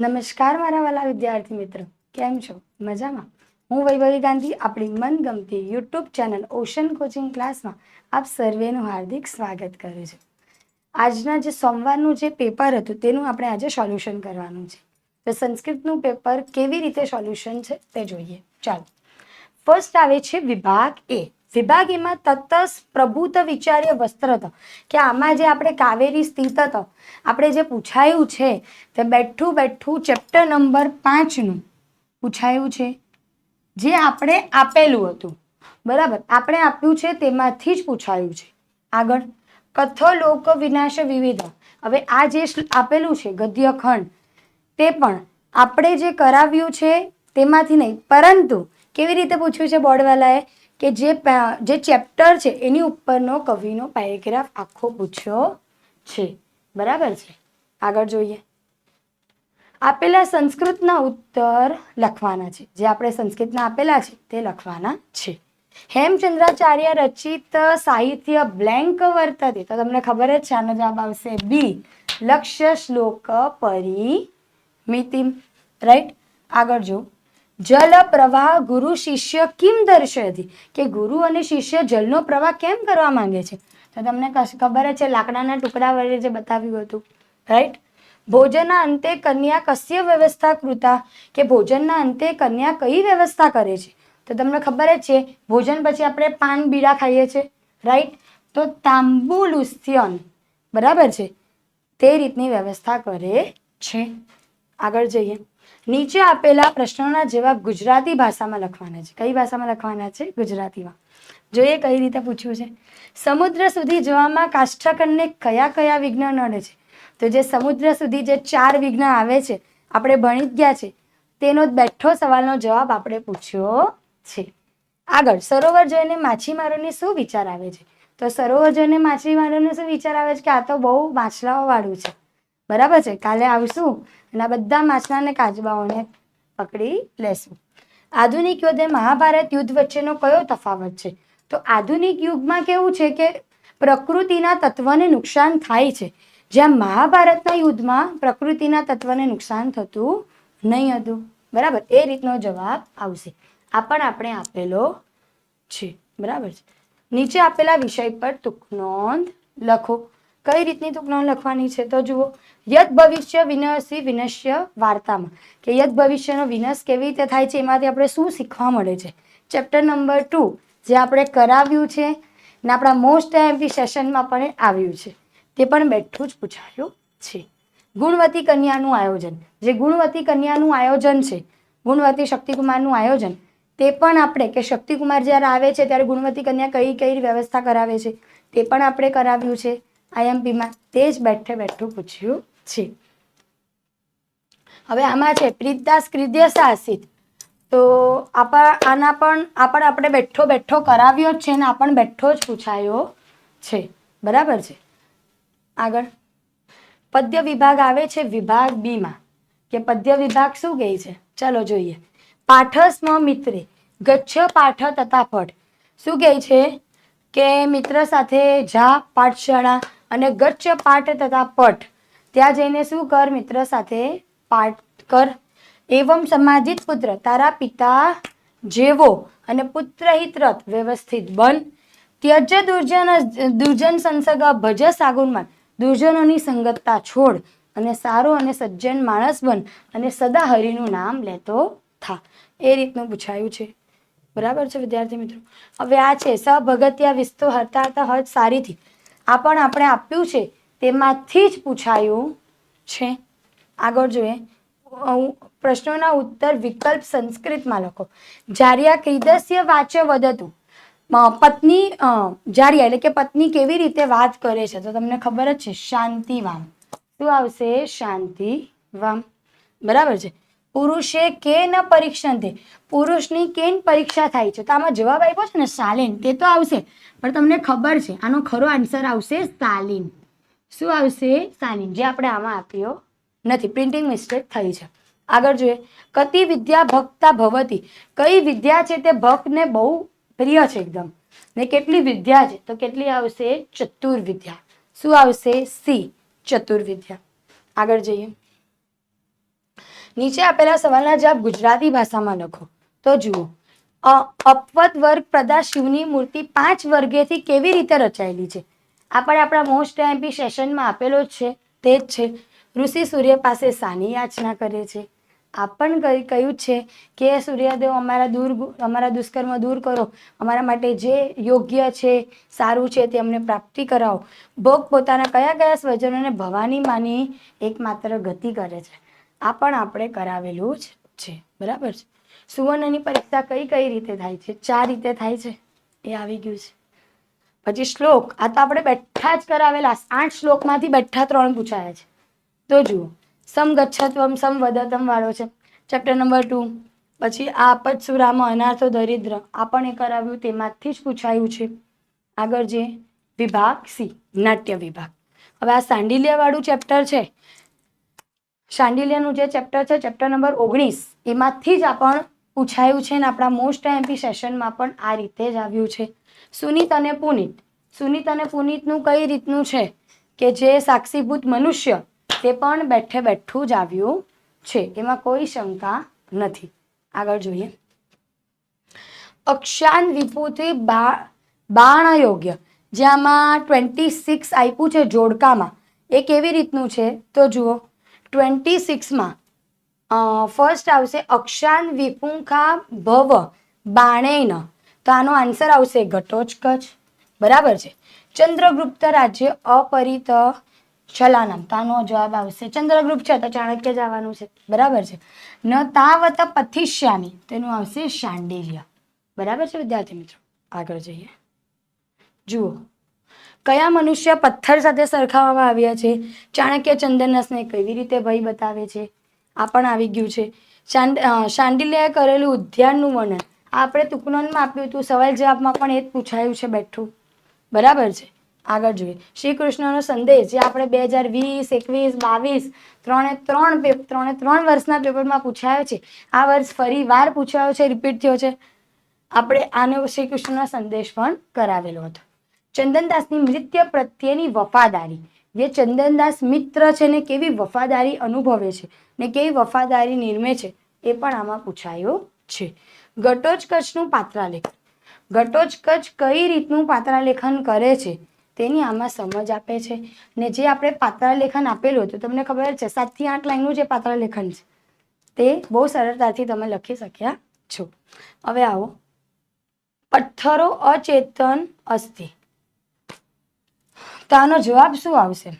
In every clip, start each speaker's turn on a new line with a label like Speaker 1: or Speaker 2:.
Speaker 1: નમસ્કાર મારા વાલા વિદ્યાર્થી મિત્રો. કેમ છો? મજામાં? હું વૈભવી ગાંધી, આપણી મનગમતી યુટ્યુબ ચેનલ ઓશન કોચિંગ ક્લાસમાં આપ સર્વેનું હાર્દિક સ્વાગત કરું છું. આજના જે સોમવારનું જે પેપર હતું, તેનું આપણે આજે સોલ્યુશન કરવાનું છે. તો સંસ્કૃતનું પેપર કેવી રીતે સોલ્યુશન છે તે જોઈએ. ચાલો. ફર્સ્ટ આવે છે વિભાગ એ. વિભાગ એમાં તત્સ પ્રભુત વિચાર્ય વસ્ત્ર હતો. કે આમાં જે આપણે કાવેરી સ્થિત હતો, આપણે જે પૂછાયું છે તે બેઠું બેઠું ચેપ્ટર નંબર પાંચનું પૂછાયું છે. જે આપણે આપેલું હતું. બરાબર? આપણે આપ્યું છે તેમાંથી જ પૂછાયું છે. આગળ. કથો લોક વિનાશ વિવિધ. હવે આ જે આપેલું છે ગદ્ય ખંડ તે પણ આપણે જે કરાવ્યું છે તેમાંથી નહીં. પરંતુ કેવી રીતે પૂછ્યું છે બોર્ડવાલાએ? કે જે જે ચેપ્ટર છે, એની ઉપરનો કવિનો પેરેગ્રાફ આખો પૂછ્યો છે. બરાબર છે? આગળ જોઈએ. આપેલા સંસ્કૃતના ઉત્તર લખવાના છે. જે આપણે સંસ્કૃતના આપેલા છે, તે લખવાના છે. હેમચંદ્રાચાર્ય રચિત સાહિત્ય બ્લેન્ક વર્તતે, તો તમને ખબર જ છે, આનો જવાબ આવશે બી લક્ષ્ય શ્લોક પરિમિતિ, રાઈટ? આગળ જો. જલ પ્રવાહ ગુરુ શિષ્ય કિમ દર્શયતી કે ગુરુ અને શિષ્ય જલનો પ્રવાહ કેમ કરવા માંગે છે? તો તમને ખબર છે, લાકડાના ટુકડા વડે જે બતાવ્યું હતું. રાઈટ ભોજનના અંતે કન્યા કસ્ય વ્યવસ્થા કૃતા? કે ભોજનના અંતે કન્યા કઈ વ્યવસ્થા કરે છે? તો તમને ખબર જ છે, ભોજન પછી આપણે પાન બીડા ખાઈએ છીએ રાઈટ તો તાંબુલુસ્યન. બરાબર છે? તે રીતની વ્યવસ્થા કરે છે. આગળ જઈએ. નીચે આપેલા પ્રશ્નોના જવાબ ગુજરાતી ભાષામાં લખવાના છે. કઈ ભાષામાં લખવાના છે? ગુજરાતીમાં. જોઈએ કઈ રીતે પૂછ્યું છે. સમુદ્ર સુધી જવામાં કાષ્ઠકનને કયા કયા વિઘ્ન નડે છે? તો જે સમુદ્ર સુધી જે ચાર વિઘ્ન આવે છે, આપણે ભણી ગયા છે. તેનો બેઠો સવાલનો જવાબ આપણે પૂછ્યો છે. આગળ, સરોવર જોઈને માછીમારોને શું વિચાર આવે છે? તો સરોવર જોઈને માછીમારોને શું વિચાર આવે છે કે આ તો બહુ માછલાઓ વાળું છે. બરાબર છે. કાલે આવશું અને આ બધા માછલા અને કાચબાઓને પકડી લેશું. આધુનિક યુદ્ધ મહાભારત યુદ્ધ વચ્ચેનો કયો તફાવત છે? તો આધુનિક યુગમાં કેવું છે કે પ્રકૃતિના તત્વને નુકસાન થાય છે. જ્યાં મહાભારતના યુદ્ધમાં પ્રકૃતિના તત્વને નુકસાન થતું નહીં હતું. બરાબર? એ રીતનો જવાબ આવશે. આ પણ આપણે આપેલો છે. બરાબર છે. નીચે આપેલા વિષય પર ટૂંક નોંધ લખો. કઈ રીતની ટૂંક લખવાની છે? તો જુઓ, યદ ભવિષ્ય વિનશી વિનશ્ય વાર્તામાં. કે યદ ભવિષ્યનો વિનાશ કેવી રીતે થાય છે? એમાંથી આપણે શું શીખવા મળે છે? ચેપ્ટર નંબર ટુ જે આપણે કરાવ્યું છે ને આપણા મોસ્ટ એમપી સેશનમાં પણ આવ્યું છે. તે પણ બેઠું જ પૂછાયું છે. ગુણવતી કન્યાનું આયોજન. જે ગુણવતી કન્યાનું આયોજન છે, ગુણવતી શક્તિકુમારનું આયોજન, તે પણ આપણે, કે શક્તિકુમાર જ્યારે આવે છે, ત્યારે ગુણવતી કન્યા કઈ કઈ વ્યવસ્થા કરાવે છે? તે પણ આપણે કરાવ્યું છે. આઈએમપીમાં તે જ બેઠે બેઠું પૂછ્યું છે. હવે આમાં છે, પ્રીતદાસ કૃદ્ય શાસિત તો આપણા આના પણ, આ પણ આપણે બેઠો બેઠો કરાવ્યો જ છે ને આ પણ બેઠો જ પૂછાયો છે. બરાબર છે? આગળ. પદ્ય વિભાગ આવે છે વિભાગ બીમાં. કે પદ્ય વિભાગ શું કહે છે? ચાલો જોઈએ. પાઠસ્મ મિત્રે, ગચ્છ પાઠ તથા ફટ શું કહે છે? કે મિત્ર સાથે જા, પાઠશાળા અને ગચ્છ પાઠ તથા પઠ ત્યાં જઈને શું કર મિત્ર સાથે પાઠ કર. એવમ સમાજિત પુત્ર, તારા પિતા જેવો અને પુત્રહિત રથ વ્યવસ્થિત બન. ત્યજ દુર્જન દુર્જન સંસર્ગ ભજ સાગુનમાં. દુર્જનોની સંગતતા છોડ અને સારો અને સજ્જન માણસ બન અને સદા હરિનું નામ લેતો થા. એ રીતનું પૂછાયું છે. બરાબર છે વિદ્યાર્થી મિત્રો? હવે આ છે, સભગત્યા વિસ્તો હરતા હતા હજ સારીથી. આ પણ આપણે આપ્યું છે. તેમાંથી જ પૂછાયું છે. આગળ જોઈએ. પ્રશ્નોના ઉત્તર વિકલ્પ સંસ્કૃતમાં લખો. જારિયા કૈદસ્ય વાચ્ય વધતું પત્ની જારિયા એટલે કે પત્ની કેવી રીતે વાત કરે છે? તો તમને ખબર જ છે, શાંતિવામ. શું આવશે? શાંતિવામ. બરાબર છે? પુરુષે કે ન પરીક્ષણ પુરુષની કેન પરીક્ષા થાય છે. તો આમાં જવાબ આપ્યો છે ને, શાલિન. તે તો આવશે. પણ તમને ખબર છે, આનો ખરો આન્સર આવશે શાલીન. શું આવશે? શાલીન. જે આપણે આમાં આપ્યો નથી. પ્રિન્ટિંગ મિસ્ટેક થઈ છે. આગળ જોઈએ. કતિ વિદ્યા ભક્તા ભવતી? કઈ વિદ્યા છે તે ભક્તને બહુ પ્રિય છે એકદમ. ને કેટલી વિદ્યા છે? તો કેટલી આવશે? ચતુર્વિદ્યા. શું આવશે? સી. ચતુર્વિદ્યા. આગળ જઈએ. નીચે આપેલા સવાલના જવાબ ગુજરાતી ભાષામાં લખો. તો જુઓ. અપવત વર્ગ પ્રદા શિવની મૂર્તિ પાંચ વર્ગેથી કેવી રીતે રચાયેલી છે? આપણે આપણા મોસ્ટ એમપી સેશનમાં આપેલો જ છે. તે જ છે. ઋષિ સૂર્ય પાસે સાની યાચના કરે છે. આ પણ કહી- કહ્યું છે કે, સૂર્યદેવ, અમારા દૂર અમારા દુષ્કર્મ દૂર કરો. અમારા માટે જે યોગ્ય છે, સારું છે, તે અમને પ્રાપ્તિ કરાવો. ભોગ પોતાના કયા કયા સ્વજનોને ભવાની માની એકમાત્ર ગતિ કરે છે? આ પણ આપણે કરાવેલું જ છે. બરાબર છે? સુવર્ણની પરીક્ષા કઈ કઈ રીતે થાય છે? ચાર રીતે થાય છે? એ આવી ગયું છે. પછી શ્લોક, આ તો આપણે બેઠા જ કરાવેલા આઠ શ્લોકમાંથી બેઠા ત્રણ પૂછાયા છે. તો જુઓ. સમ ગચ્છત્વમ, સમ વદતમ વાળો છે. ચેપ્ટર નંબર ટુ પછી આ આપત સુરામાં અનાથો દરિદ્ર. આ પણ એ કરાવ્યું, તેમાંથી જ પૂછાયું છે. આગળ જે વિભાગ સી, નાટ્ય વિભાગ. હવે આ સાંડિલ્યવાળું ચેપ્ટર છે. શાંડિલ્યનું જે ચેપ્ટર છે, ચેપ્ટર નંબર ઓગણીસ, એમાંથી જ આપણ પૂછાયું છે ને આપણા મોસ્ટ એમપી સેશનમાં પણ આ રીતે જ આવ્યું છે. સુનીત અને પુનિત. સુનીત અને પુનિતનું કઈ રીતનું છે કે જે સાક્ષીભૂત મનુષ્ય તે પણ બેઠે બેઠું જ આવ્યું છે. એમાં કોઈ શંકા નથી. આગળ જોઈએ. અક્ષાન વિભૂતિ બાણ યોગ્ય જેમાં ટ્વેન્ટી સિક્સ આપ્યું છે જોડકામાં. એ કેવી રીતનું છે? તો જુઓ. ટ્વેન્ટી સિક્સમાં ફર્સ્ટ આવશે અક્ષાન વિપુંખા ભવ બાણેન તો આનો આન્સર આવશે ઘટોચકચ. બરાબર છે? ચંદ્રગુપ્ત રાજ્ય અપરિત ચલાનમ તો આનો જવાબ આવશે ચંદ્રગુપ્ત છે તો ચાણક્ય જવાનું છે. બરાબર છે? ન તાવત પથિશ્યામી તેનું આવશે શાંડિલ્ય. બરાબર છે, વિદ્યાર્થી મિત્રો? આગળ જઈએ. જુઓ. કયા મનુષ્ય પથ્થર સાથે સરખાવવામાં આવ્યા છે? ચાણક્ય ચંદનસને કેવી રીતે ભય બતાવે છે? આ પણ આવી ગયું છે. શાંડિલ્યાએ કરેલું ઉદ્યાનનું વર્ણન. આપણે તુકનોનમાં આપ્યું હતું. સવાલ જવાબમાં પણ એ જ પૂછાયું છે બેઠું. બરાબર છે? આગળ જોઈએ. શ્રી કૃષ્ણનો સંદેશ, જે આપણે બે હજાર વીસ, એકવીસ, બાવીસ, ત્રણે ત્રણ ત્રણે ત્રણ વર્ષના પેપરમાં પૂછાયો છે. આ વર્ષ ફરી વાર પૂછાયો છે, રિપીટ થયો છે. આપણે આનો શ્રી કૃષ્ણનો સંદેશ પણ કરાવેલો હતો. ચંદનદાસની મૃત્ય પ્રત્યેની વફાદારી. જે ચંદનદાસ મિત્ર છે ને કેવી વફાદારી અનુભવે છે ને કેવી વફાદારી નિર્મે છે એ પણ આમાં પૂછાયો છે. ઘટોચકચનું પાત્રાલેખન. ઘટોચકચ કઈ રીતનું પાત્રાલેખન કરે છે તેની આમાં સમજ આપે છે ને જે આપણે પાત્રાલેખન આપેલું હતું તમને ખબર છે સાતથી આઠ લાઈનનું જે પાત્રાલેખન છે તે બહુ સરળતાથી તમે લખી શક્યા છો. હવે આવો. પથ્થરો અચેતન અસ્થિ. તો આનો જવાબ શું આવશે?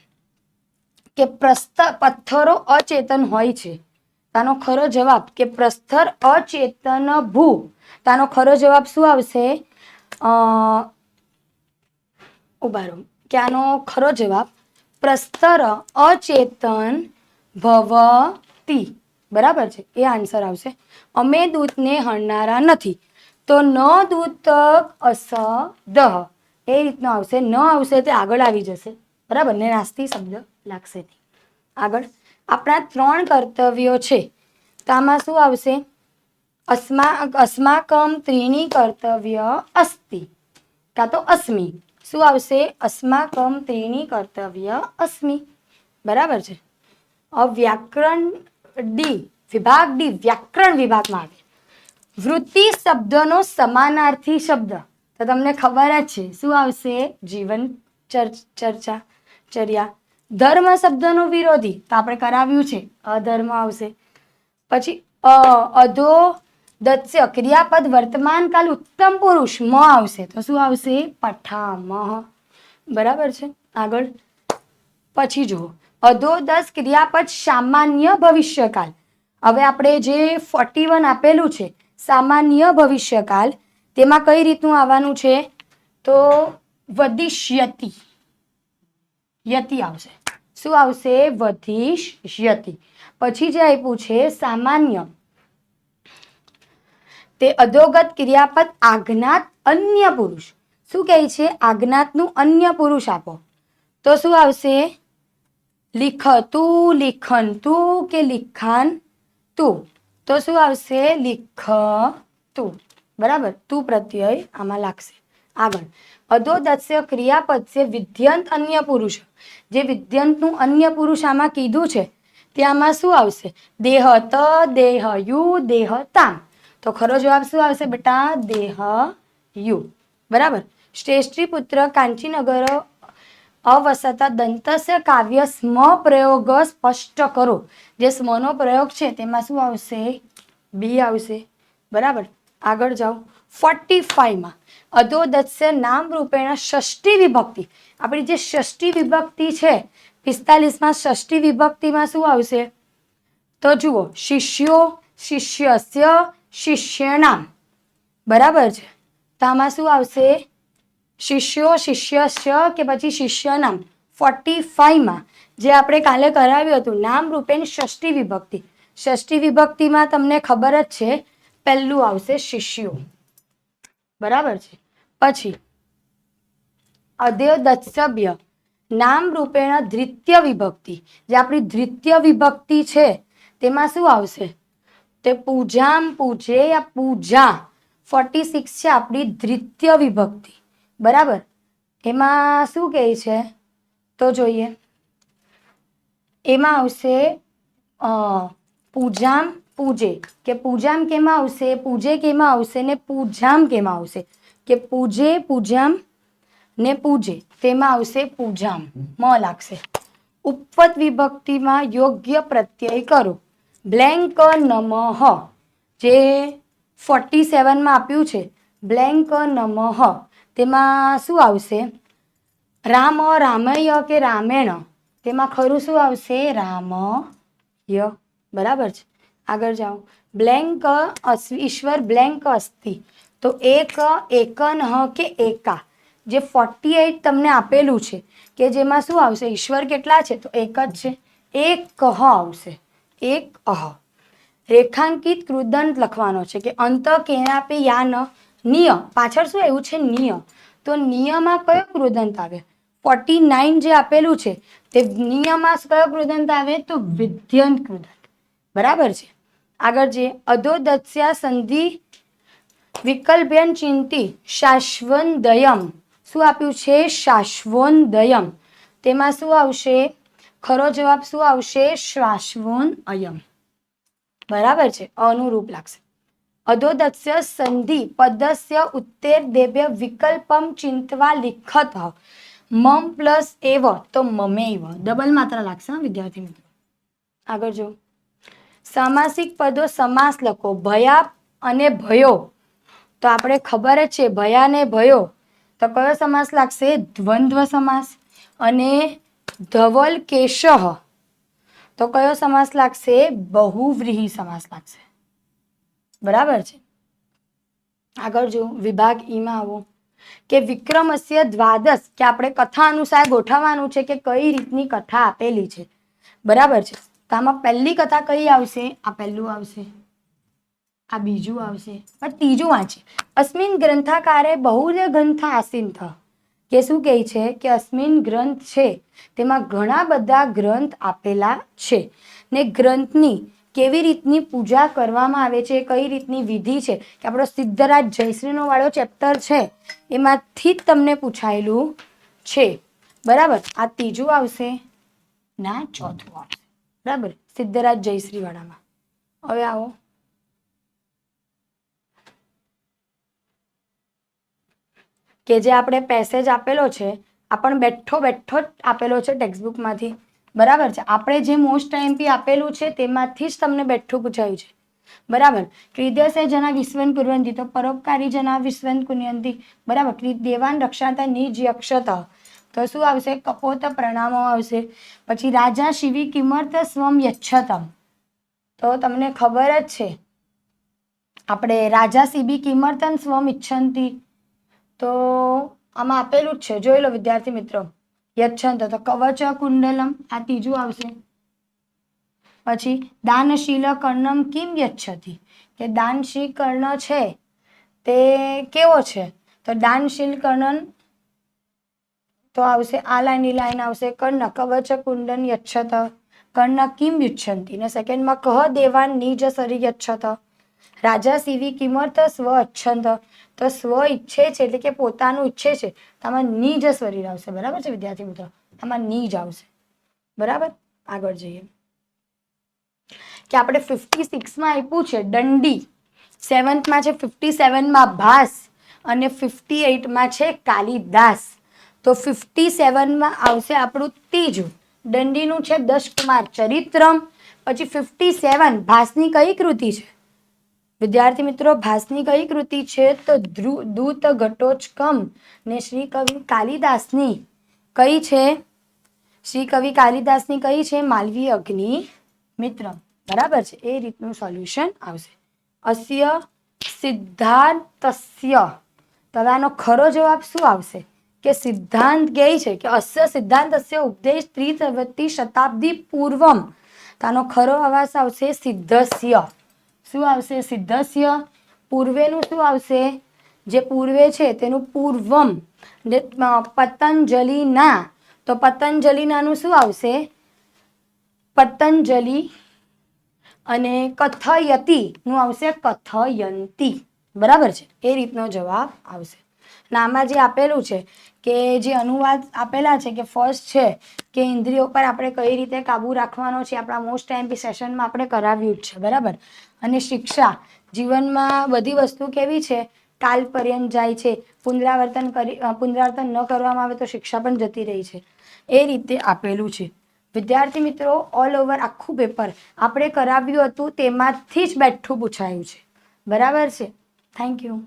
Speaker 1: કે પ્રસ્થ પથ્થરો અચેતન હોય છે. તાનો ખરો જવાબ, કે પ્રસ્થર અચેતન ભૂ તાનો ખરો જવાબ શું આવશે? ઉભારો કે આનો ખરો જવાબ, પ્રસ્તર અચેતન ભવતી. બરાબર છે? એ આન્સર આવશે. અમે દૂતને હણનારા નથી. તો ન દૂતક અસ દહ એ રીતનો આવશે, ન આવશે તે આગળ આવી જશે. બરાબર? ને નાસ્તી શબ્દ લાગશે આગળ. આપણા ત્રણ કર્તવ્યો છે. તો આમાં શું આવશે? અસ્મા, અસ્માકમ ત્રીણી કર્તવ્ય અસ્તિ. કાં તો અસ્મિ. શું આવશે? અસ્માકમ ત્રીણી કર્તવ્ય અસ્મિ. બરાબર છે? વ્યાકરણ ડી, વિભાગ ડી, વ્યાકરણ વિભાગમાં આવે. વૃત્તિ શબ્દનો સમાનાર્થી શબ્દ. તો તમને ખબર જ છે, શું આવશે? જીવન ચર- ચર્ચા, ચર્યા. ધર્મ શબ્દનો વિરોધી, તો આપણે કરાવ્યું છે, અધર્મ આવશે. પછી, અ, અધો, દત્સ્ય, ક્રિયાપદ, વર્તમાન કાલ, ઉત્તમ પુરુષ, મ આવશે. તો શું આવશે? પઠામહ. બરાબર છે? આગળ. પછી જુઓ. અધો, દસ, ક્રિયાપદ, સામાન્ય ભવિષ્યકાલ હવે આપણે જે ફોર્ટી વન આપેલું છે, સામાન્ય ભવિષ્યકાલ તેમાં કઈ રીતનું આવવાનું છે? તો વધીશ યતિ. આવશે. શું આવશે? વધિષ્યતિ પછી જે આપ્યું છે, સામાન્ય. તે અધોગત ક્રિયાપદ આજ્ઞાત અન્ય પુરુષ. શું કહે છે? આજ્ઞાતનું અન્ય પુરુષ આપો. તો શું આવશે? લિખતું, લિખનતું કે લિખાન તું તો શું આવશે? લિખતું. બરાબર? તું પ્રત્યય આમાં લાગશે. આગળ. અધોદસ્ય ક્રિયાપદ છે વિધ્યંત અન્ય પુરુષ. જે વિધ્યંતનું અન્ય પુરુષ આમાં કીધું છે, ત્યાંમાં શું આવશે? દેહ ત, દેહ યુ, દેહ તામ. તો ખરો જવાબ શું આવશે બેટા? દેહ યુ. બરાબર? શ્રેષ્ઠી પુત્ર કાંચીનગર અવસતા દંતસ્ય કાવ્ય સ્મ પ્રયોગ સ્પષ્ટ કરો. જે સ્મનો પ્રયોગ છે, તેમાં શું આવશે? બી આવશે. બરાબર? આગળ જાઓ. ફોર્ટી ફાઈવમાં અધોદત્સ્ય નામ રૂપેણ ષષ્ઠી વિભક્તિ. આપણી જે ષષ્ઠી વિભક્તિ છે, પિસ્તાલીસમાં ષષ્ઠી વિભક્તિમાં શું આવશે? તો જુઓ, શિષ્યો, શિષ્યસ્ય, શિષ્યનામ. બરાબર છે? તો આમાં શું આવશે? શિષ્યો, શિષ્યસ્ય કે પછી શિષ્યનામ. ફોર્ટી ફાઈવમાં જે આપણે કાલે કરાવ્યું હતું, નામ રૂપેણ ષષ્ઠી વિભક્તિ. ષષ્ઠી વિભક્તિમાં તમને ખબર જ છે પહેલું આવશે શિષ્યો. બરાબર છે? પછી અધ્યદત્સભ્ય નામ રૂપેણ દ્વિતીય વિભક્તિ. જે આપણી દ્વિતીય વિભક્તિ છે, તેમાં શું આવશે? તે પૂજામ પૂજે યા પૂજા. ફોર્ટી સિક્સ છે આપણી દ્વિતીય વિભક્તિ. બરાબર? એમાં શું કહે છે? તો જોઈએ. એમાં આવશે પૂજામ પૂજે. કે પૂજામ કેમાં આવશે? પૂજે કેમાં આવશે? ને પૂજામ કેમાં આવશે? કે પૂજે, પૂજામ ને પૂજે. તેમાં આવશે પૂજામ. મ લાગશે. ઉપવત વિભક્તિમાં યોગ્ય પ્રત્યય કરો. બ્લેન્ક નમઃ. જે ફોર્ટી સેવનમાં આપ્યું છે. બ્લેન્ક નમઃ. તેમાં શું આવશે? રામ, રામય કે રામેણ? તેમાં ખરું શું આવશે? રામ ય બરાબર છે. આગળ જાઓ. બ્લેન્ક ઈશ્વર બ્લેન્ક અસ્તિ તો એક, એકન કે એકા? જે ફોર્ટી એઇટ તમને આપેલું છે, કે જેમાં શું આવશે? ઈશ્વર કેટલા છે? તો એક જ છે. એક કહ આવશે. એક અહ. રેખાંકિત કૃદંત લખવાનો છે કે અંત કેનાપે યા ન? નિય. પાછળ શું એવું છે? નિય. તો નિયમાં કયો કૃદંત આવે? ફોર્ટી નાઇન જે આપેલું છે, તે નિયમાં કયો કૃદંત આવે? તો વિધ્યંત કૃદંત બરાબર છે? આગળ જે અધોદત્સ્યા સંધિ વિકલ્પ્યન ચિંતી શાશ્વનદયમ શું આપ્યું છે? શાશ્વંદયમ. તેમાં શું આવશે? ખરો જવાબ શું આવશે? શ્વાશ્વન અયમ બરાબર છે. અનુરૂપ લાગશે. અધોદત્સ્ય સંધિ પદસ્ય ઉત્તેર દેવ્ય વિકલ્પમ ચિંતવા લિખત મમ પ્લસ એવ. તો મમેવ. ડબલ માત્રા લાગશે વિદ્યાર્થી મિત્રો. આગળ જો સામાસિક પદો સમાસ લખો. ભયા અને ભયો. તો આપણે ખબર જ છે, ભયા ને ભયો. તો કયો સમાસ લાગશે? દ્વંદ્વ સમાસ. અને ધવલ કેશહ. તો કયો સમાસ લાગશે? બહુવ્રીહી સમાસ લાગશે. બરાબર છે? આગળ જો, વિભાગ ઈમાં આવો. કે વિક્રમસ્ય દ્વાદશ, કે આપણે કથા અનુસાર ગોઠવવાનું છે કે કઈ રીતની કથા આપેલી છે. બરાબર છે? તો આમાં પહેલી કથા કઈ આવશે? આ પહેલું આવશે. આ બીજું આવશે. પણ ત્રીજું વાંચે. અસ્મિન ગ્રંથાકારે બહુરે ગ્રંથા થ કે શું કહે છે? કે અસ્મિન ગ્રંથ છે, તેમાં ઘણા બધા ગ્રંથ આપેલા છે. ને ગ્રંથની કેવી રીતની પૂજા કરવામાં આવે છે, કઈ રીતની વિધિ છે? કે આપણો સિદ્ધરાજ જયશ્રીનો વાળો ચેપ્ટર છે, એમાંથી જ તમને પૂછાયેલું છે. બરાબર? આ ત્રીજું આવશે. ના, ચોથું આવશે. બરાબર? સિદ્ધરાજ જયશ્રીવાળામાં. હવે આવો. કે જે આપણે પેસેજ આપેલો છે આપણ પણ બેઠો બેઠો જ આપેલો છે ટેક્સ્ટબુકમાંથી બરાબર છે? આપણે જે મોસ્ટ એમપી આપેલું છે, તેમાંથી જ તમને બેઠું પૂછાયું છે. બરાબર? ક્રિદ્યસે જના વિશ્વન કુર્વંતી તો પરોપકારી જના વિશ્વન કુર્યંતી બરાબર? દેવાન રક્ષાતા નિજ યક્ષત. તો શું આવશે? કપોત પ્રણામો આવશે. પછી રાજા શિવી કિમર્ત સ્વમ યચ્છતમ. તો તમને ખબર જ છે. આપણે રાજા શિબી કિમર્તન સ્વમ ઈચ્છંતી. તો આમાં આપેલું જ છે. જોઈ લો વિદ્યાર્થી મિત્રો. યચ્છંત તો કવચ કુંડલમ. આ ત્રીજું આવશે. પછી દાનશીલ કર્ણમ કિમ યચ્છતી? કે દાનશીલ કર્ણ છે તે કેવો છે? તો દાનશીલ કર્ણન તો આવશે, આ લાઇનની લાઈન આવશે. કર્ણ, કવચ, કુંડન, યચ્છત. કર્ણ, કિમ, યુચ્છંતી. ને સેકન્ડમાં કહ દેવાન, નિજ, સરી, યચ્છત. રાજા, સીવી કિમર્થ સ્વ, અચ્છંત. તો સ્વ ઈચ્છે છે, એટલે કે પોતાનું ઈચ્છે છે. આમાં નિજ શરીર આવશે. બરાબર છે, વિદ્યાર્થી મિત્રો? આમાં નિજ આવશે. બરાબર? આગળ જઈએ. કે આપણે ફિફ્ટી સિક્સમાં આપ્યું છે, દંડી. સેવન્થમાં છે ફિફ્ટી સેવનમાં ભાસ. અને ફિફ્ટી એઇટમાં છે, કાલિદાસ. તો ફિફ્ટી સેવનમાં આવશે આપણું ત્રીજું. દંડીનું છે દશકુમાર ચરિત્રમ. પછી ફિફ્ટી સેવન ભાસની કઈ કૃતિ છે? વિદ્યાર્થી મિત્રો, ભાસની કઈ કૃતિ છે? તો દૂત ઘટોચકમ ને શ્રી કવિ કાલિદાસની કઈ છે? શ્રી કવિ કાલિદાસની કઈ છે? માલવી અગ્નિ મિત્ર બરાબર છે? એ રીતનું સોલ્યુશન આવશે. અસ્ય સિદ્ધાંતસ્ય. તો આનો ખરો જવાબ શું આવશે? કે સિદ્ધાંત કહે છે કે અસ્ય સિદ્ધાંત અસ્ય ઉપદેશ ત્રિસવતી શતાબ્દી પૂર્વમ. તાનો ખરો અવાજ આવશે સિદ્ધસ્ય. શું આવશે સિદ્ધસ્ય? પૂર્વેનું શું આવશે? જે પૂર્વે છે તેનું પૂર્વમ. પતંજલિના. તો પતંજલિનાનું શું આવશે? પતંજલિ અને કથયતી નું આવશે કથયંતી. બરાબર છે? એ રીતનો જવાબ આવશે. અને આમાં જે આપેલું છે કે જે અનુવાદ આપેલા છે કે ફર્સ્ટ છે કે ઇન્દ્રિયો પર આપણે કઈ રીતે કાબુ રાખવાનો છે આપણા મોસ્ટ ટાઈમ સેશનમાં આપણે કરાવ્યું જ છે, બરાબર? અને શિક્ષા, જીવનમાં બધી વસ્તુ કેવી છે? કાલ પર્યંત જાય છે, પુનરાવર્તન કરી પુનરાવર્તન ન કરવામાં આવે તો શિક્ષા પણ જતી રહી છે. એ રીતે આપેલું છે. વિદ્યાર્થી મિત્રો ઓલ ઓવર આખું પેપર આપણે કરાવ્યું હતું તેમાંથી જ બેઠું પૂછાયું છે. બરાબર છે? Thank you